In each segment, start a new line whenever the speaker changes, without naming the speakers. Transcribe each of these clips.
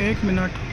एक मिनट।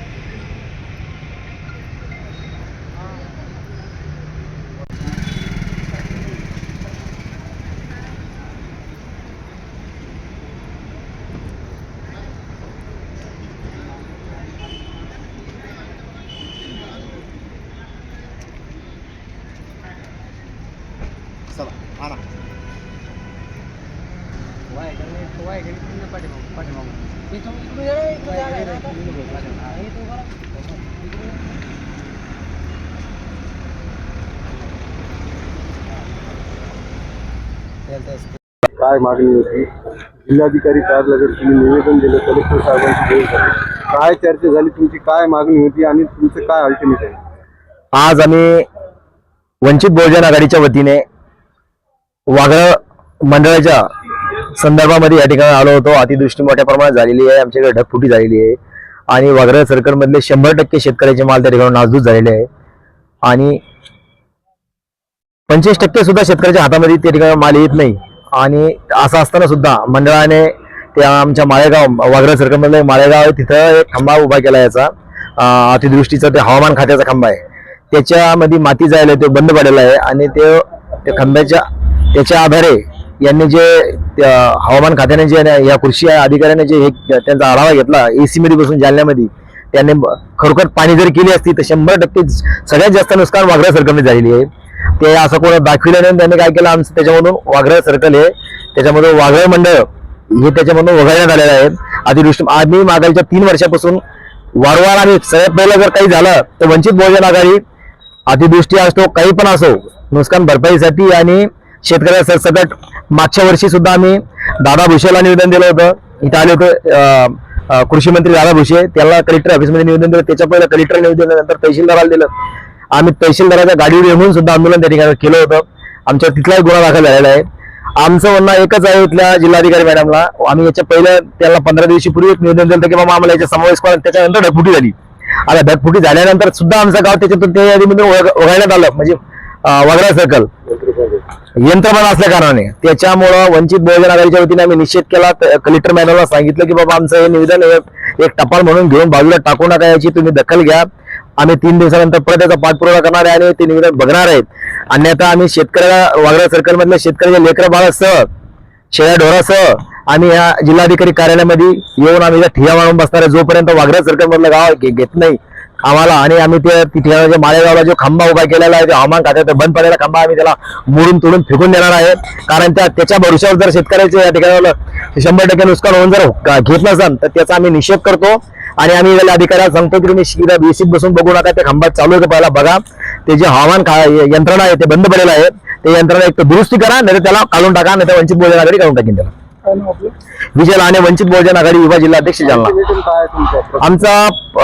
काय मागणी होती? जिल्हाधिकारी कार्यालयाकडे तुम्ही निवेदन दिलं कलेक्टर साहेबांची भेट झाली काय चर्चा झाली? तुमची काय मागणी होती आणि तुमचं काय अल्टिमेट आहे?
आज आम्ही वंचित बहुजन आघाडीच्या वतीने वाघळ मंडळाच्या संदर्भामध्ये या ठिकाणी आलो होतो. अतिदृष्टी मोठ्या प्रमाणात झालेली आहे. आमच्याकडे ढगफुटी झालेली आहे. आणि वाघळ सरकारमधले शंभर टक्के शेतकऱ्याचे माल त्या ठिकाणी नासधूस झालेले आहे. आणि पंचवीस टक्के सुद्धा शेतकऱ्याच्या हातामध्ये त्या ठिकाणी माल येत नाही. आणि असं असताना सुद्धा मंडळाने त्या आमच्या माळेगाव वाघळ सरकारमधलं माळेगाव आहे तिथं एक खंबा उभा केला याचा. अतिदृष्टीचा ते हवामान खात्याचा खंबा आहे. त्याच्यामध्ये माती जायला तो बंद पडलेला आहे. आणि ते त्या खंब्याच्या त्याच्या आधारे यांनी जे हवामान खात्याने जे या कृषी अधिकाऱ्याने जे हे त्यांचा आढावा घेतला एसी मध्ये बसून जालन्यामध्ये त्यांनी खरोखर पाणी जर केली असती तर शंभर टक्के सगळ्यात जास्त नुकसान वाघरा सर्कलने झालेली आहे. ते असं कोणा दाखविलं नाही त्यांनी काय केलं आमचं त्याच्यामधून वाघरा सर्कल हे त्याच्यामधून वाघळ मंडळ हे त्याच्यामधून वगळण्यात आलेलं आहे. अतिवृष्टी आम्ही मागायच्या तीन वर्षापासून वारंवार आणि सगळ्यात पहिलं जर काही झालं तर वंचित बहुजन आघाडी अतिवृष्टी असतो काही पण असो नुकसान भरपाईसाठी आणि शेतकऱ्या सरसकट मागच्या वर्षी सुद्धा आम्ही दादा भुसेला निवेदन दिलं होतं. इथं आले होते कृषी मंत्री दादा भुसे. त्याला कलेक्टर ऑफिसमध्ये निवेदन दिलं. त्याच्या पहिलं कलेक्टर निवेदन दिलं नंतर तहसीलदाराला दिलं. आम्ही तहसीलदाराच्या गाडीवर येऊन सुद्धा आंदोलन त्या ठिकाणी केलं होतं. आमच्या तिथलाही गुन्हा दाखल झालेला आहे. आमचं म्हणणं एकच आहे इथल्या जिल्हाधिकारी मॅडमला आम्ही याच्या पहिल्या त्याला पंधरा दिवशी पूर्वी एक निवेदन दिलं की बाबा आम्हाला याच्या समावेश करा त्याच्यानंतर ढगफुटी झाली. आता ढगफुटी झाल्यानंतर सुद्धा आमचं गाव त्याच्यातून त्या यादीमधून वग- वगळण्यात आलं. म्हणजे वगळा सर्कल यंत्रमाना असल्या कारणाने. त्याच्यामुळं वंचित बहुजन आघाडीच्या वतीने आम्ही निषेध केला. कलेक्टर मॅनला सांगितलं की बाबा आमचं हे निवेदन एक टपाल म्हणून घेऊन बाजूला टाकू नका याची तुम्ही दखल घ्या. आम्ही तीन दिवसानंतर परत याचा पाठपुरावा करणार आहे आणि ते निवेदन बघणार आहेत. अन्यथा आम्ही शेतकऱ्याला वागळा सर्कलमधल्या शेतकऱ्याच्या लेकर बाळासह शेळ्या ढोरासह आम्ही या जिल्हाधिकारी कार्यालयामध्ये येऊन आम्ही ठिया वाळून बसणार आहे. जोपर्यंत वागळा सर्कलमधलं गाव घे- घेत नाही आम्हाला आणि आम्ही ते ठिकाणाच्या माळेगावला जो खंबा उभा केलेला आहे ते हवामान खात्याचा बंद पडलेला खांबा आम्ही त्याला मोडून तोडून फेकून देणार आहे. कारण त्या त्याच्या भरोश्यावर जर शेतकऱ्याचे या ठिकाणी शंभर टक्के नुकसान होऊन जर घेत नसाल तर त्याचा आम्ही निषेध करतो. आणि आम्ही याला अधिकाऱ्याला सांगतो की तुम्ही शिरा बेसिक बसून बघू नका ते खांबा चालू आहे पहिला बघा. ते जे हवामान खा- यंत्रणा आहे ते बंद पडलेलं आहे. ते यंत्रणा एक दुरुस्ती करा नाही त्याला काढून टाका नाही तर वंचित बहुजन काढून टाकेन त्याला. विजय आणि वंचित बहुजन आघाडी युवा जिल्हा अध्यक्ष जालना आमचा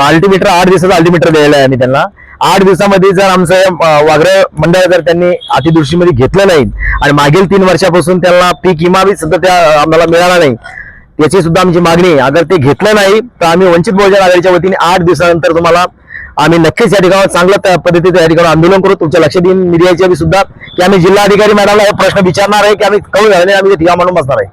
अल्टिमीटर आठ दिवसाचा अल्टिमीटर द्यायला आहे आम्ही त्यांना. आठ दिवसामध्ये जर आमचं वाग्र मंडळ जर त्यांनी अतिदृष्टीमध्ये घेतलं नाही आणि मागील तीन वर्षापासून त्यांना पीक विमा बी सुद्धा त्या आम्हाला मिळाला नाही त्याची सुद्धा आमची मागणी आहे. अगर ते घेतलं नाही तर आम्ही वंचित बहुजन आघाडीच्या वतीने आठ दिवसानंतर तुम्हाला आम्ही नक्कीच या ठिकाणी चांगल्या पद्धतीचं पद्धतीने या ठिकाणी आंदोलन करू. तुमच्या लक्षात येईन मीडियाच्या बी सुद्धा की आम्ही जिल्हाधिकारी मॅडमला हे प्रश्न विचारणार आहे की आम्ही कमी झाले नाही आम्ही ते ठिकाण म्हणून बसणार आहे.